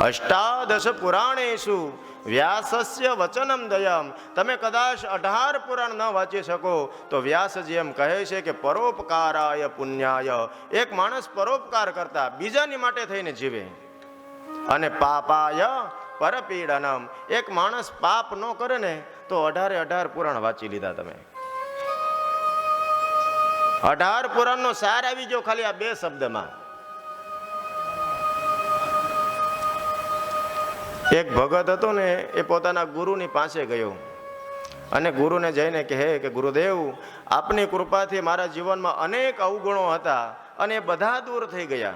અષ્ટાદશ પુરાણેશુ વ્યાસસ્ય વચનમ દયમ તમે કદાચ અઢાર પુરાણ ન વાંચી શકો તો વ્યાસજી એમ કહે છે કે પરોપકારાય પુણ્યાય એક માણસ પરોપકાર કરતા બીજાની માટે થઈને જીવે અને પાપાય પરપીડનમ એક માણસ પાપ ન કરે ને તો અઢારે અઢાર પુરાણ વાંચી લીધા તમે અઢાર પુરાણનો સાર આવી ગયો ખાલી આ બે શબ્દમાં એક ભગત હતો ને, એ પોતાના ગુરુની પાસે ગયો. અને ગુરુને જઈને કહે કે, ગુરુદેવ, આપની કૃપાથી મારા જીવનમાં અનેક અવગુણો હતા અને એ બધા દૂર થઈ ગયા.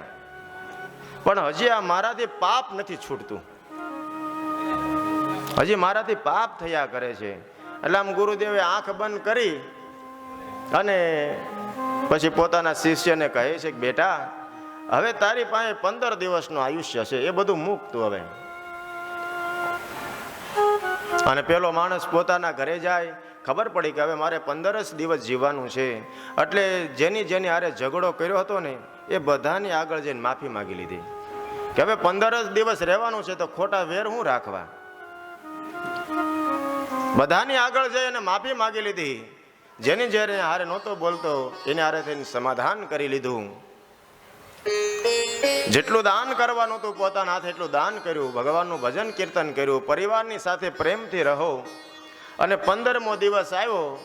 પણ હજી આ મારાથી પાપ નથી છૂટતું. હજી મારાથી પાપ થયા કરે છે. એટલે આમ ગુરુદેવે આંખ બંધ કરી અને પછી પોતાના શિષ્યને કહે છે કે, બેટા, હવે તારી પાસે પંદર દિવસનું આયુષ્ય છે. એ બધું મૂકતું હવે. અને પેલો માણસ પોતાના ઘરે જાય. ખબર પડી કે હવે મારે પંદર જ દિવસ જીવવાનું છે. એટલે જેની જેની હારે ઝઘડો કર્યો હતો ને, એ બધાની આગળ જઈને માફી માગી લીધી. કે હવે પંદર જ દિવસ રહેવાનું છે તો ખોટા વેર હું રાખવા? બધાની આગળ જઈ અને માફી માગી લીધી. જેની જ્યારે હારે નહોતો બોલતો, એને હારે થઈને સમાધાન કરી લીધું. જેટલું દાન કરવાનું હતું પોતાના હાથે, એટલું દાન કર્યું, ભગવાનનું ભજન કીર્તન કર્યું, પરિવારની સાથે પ્રેમથી રહો. અને પંદરમો દિવસ આવ્યો,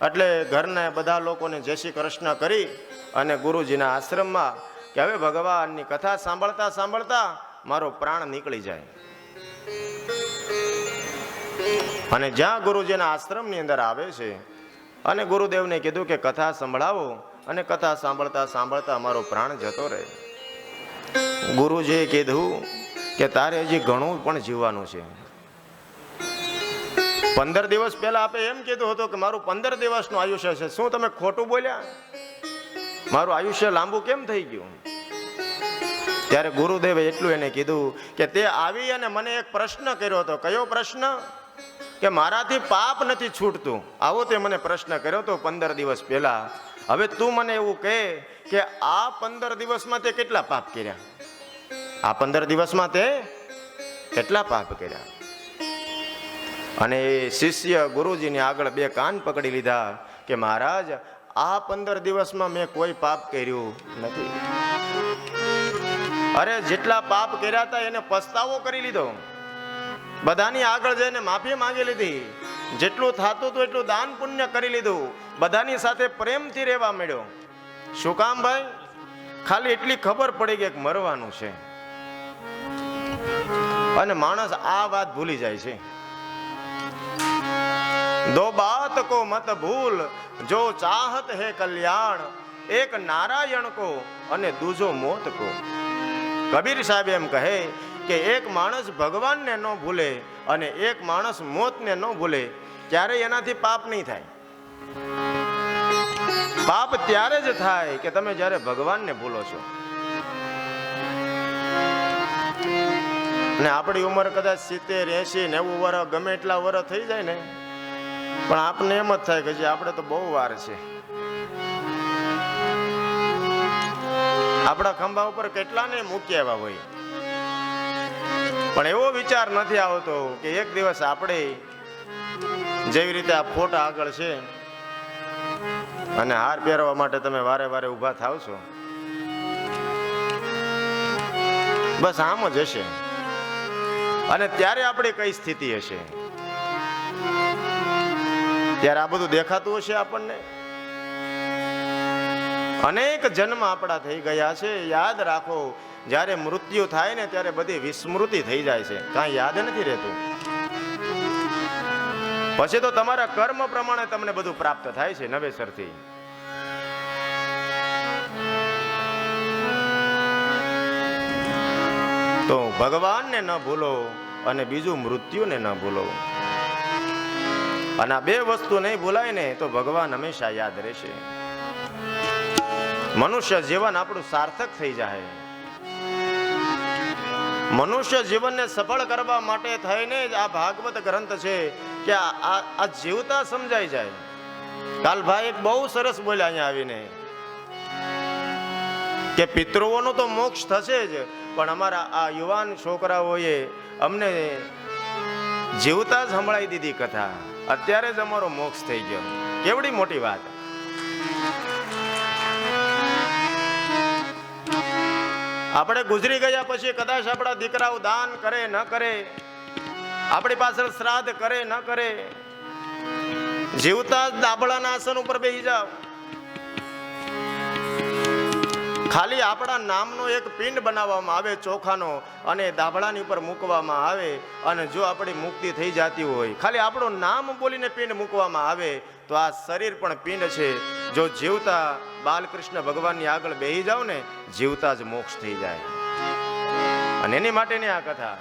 એટલે ઘરના બધા લોકોને જય શ્રી કૃષ્ણ કરી અને ગુરુજીના આશ્રમમાં કે હવે ભગવાનની કથા સાંભળતા સાંભળતા મારો પ્રાણ નીકળી જાય. અને જ્યાં ગુરુજીના આશ્રમની અંદર આવે છે, અને ગુરુદેવને કીધું કે કથા સંભળાવો, અને કથા સાંભળતા સાંભળતા મારો પ્રાણ જતો રહે. ગુરુજીએ કીધું કે તારે હજી ઘણું પણ જીવવાનું છે. પંદર દિવસ પહેલા આપે એમ કીધું હતું કે મારું પંદર દિવસનું આયુષ્ય છે. શું તમે ખોટું બોલ્યા? મારું આયુષ્ય લાંબુ કેમ થઈ ગયું? ત્યારે ગુરુદેવે એટલું એને કીધું કે તે આવી અને મને એક પ્રશ્ન કર્યો હતો. કયો પ્રશ્ન? કે મારાથી પાપ નથી છૂટતું. આવો તે મને પ્રશ્ન કર્યો હતો પંદર દિવસ પહેલા. હવે તું મને એવું કહે કે આ પંદર દિવસમાં તે કેટલા પાપ કર્યા? આ પંદર દિવસમાં તે કેટલા પાપ કર્યા? અને એ શિષ્ય ગુરુજીની આગળ બે કાન પકડી લીધા કે મહારાજ, આ પંદર દિવસમાં મેં કોઈ પાપ કર્યું નથી. અરે જેટલા પાપ કર્યા હતા એને પસ્તાવો કરી લીધો. બધાની આગળ જઈને માફી માંગી લીધી. જેટલું થતું હતું એટલું દાન પુણ્ય કરી લીધું. બધાની સાથે પ્રેમથી રહેવા મળ્યો શું કામ ભાઈ? ખાલી એટલી ખબર પડી કે મરવાનું છે. અને માણસ આ વાત ભૂલી જાય છે. દો બાત કો મત ભૂલ, જો ચાહત હે કલ્યાણ, એક નારાયણ કો અને દૂજો મોત કો. કબીર સાહેબ એમ કહે કે એક માણસ ભગવાનને ન ભૂલે અને એક માણસ મોતને ન ભૂલે. ત્યારે એનાથી પાપ નહીં થાય. પાપ ત્યારે જ થાય કે તમે જ્યારે ભગવાનને ભૂલો છો. ને આપણી ઉંમર કદાચ સિત્તેર એસી નેવું વર્ષ ગમે એટલા વર્ષ થઈ જાય ને, પણ આપને એમ જ થાય કે જે આપણે તો બહુ વાર છે. આપણા ખંભા ઉપર કેટલાને મૂકી આવ્યા હોય. પણ એવો વિચાર નથી આવતો કે એક દિવસ આપણે જેવી રીતે આ ફોટા આગળ છે અને હાર પહેરવા માટે તમે વારે વારે ઊભા થાવ છો. બસ આમ જ હશે. અને ત્યારે આપણી કઈ સ્થિતિ હશે? ત્યારે આ બધું દેખાતું હશે આપણને? અનેક જન્મ આપણા થઈ ગયા છે. યાદ રાખો, જ્યારે મૃત્યુ થાય ને ત્યારે બધી વિસ્મૃતિ થઈ જાય છે. કાંઈ યાદ નથી રહેતું. પછી તો તમારા કર્મ પ્રમાણે તમને બધું પ્રાપ્ત થાય છે નવેસરથી. તો ભગવાનને ન ભૂલો અને બીજું મૃત્યુને ન ભૂલો. અને આ બે વસ્તુ નહીં ભૂલાય ને તો ભગવાન હંમેશા યાદ રહેશે. મનુષ્ય જીવન આપણું સાર્થક થઈ જાય. મનુષ્ય જીવનને સફળ કરવા માટે થઈને જ આ ભાગવત ગ્રંથ છે કે આ જીવતા સમજાઈ જાય. કાલ ભાઈ એક બહુ સરસ બોલ્યા અહીંયા આવીને કે પિતૃઓનો તો મોક્ષ થશે જ, પણ અમારા આ યુવાન છોકરાઓએ અમને જીવતા જ સંભળાવી દીધી કથા. અત્યારે જ અમારો મોક્ષ થઈ ગયો. કેવડી મોટી વાત. આપણે ગુજરી ગયા પછી કદાચ આપણા દીકરાઓ દાન કરે, ન કરે, આપણી પાછળ શ્રાદ્ધ કરે, ન કરે, જીવતા દાબળાના આસન ઉપર બેસી જાવ ખાલી આપણા નામનો એક પિંડ બનાવવામાં આવે, ચોખાનો, અને દાબળાની ઉપર મૂકવામાં આવે, અને જો આપણી મુક્તિ થઈ જતી હોય, ખાલી આપણું નામ બોલીને પિંડ મૂકવામાં આવે, તો આ શરીર પણ પિંડ છે. જો જીવતા બાલકૃષ્ણ ભગવાનની આગળ બેહી જાવ ને, જીવતા જ મોક્ષ થઈ જાય. અને એની માટેની આ કથા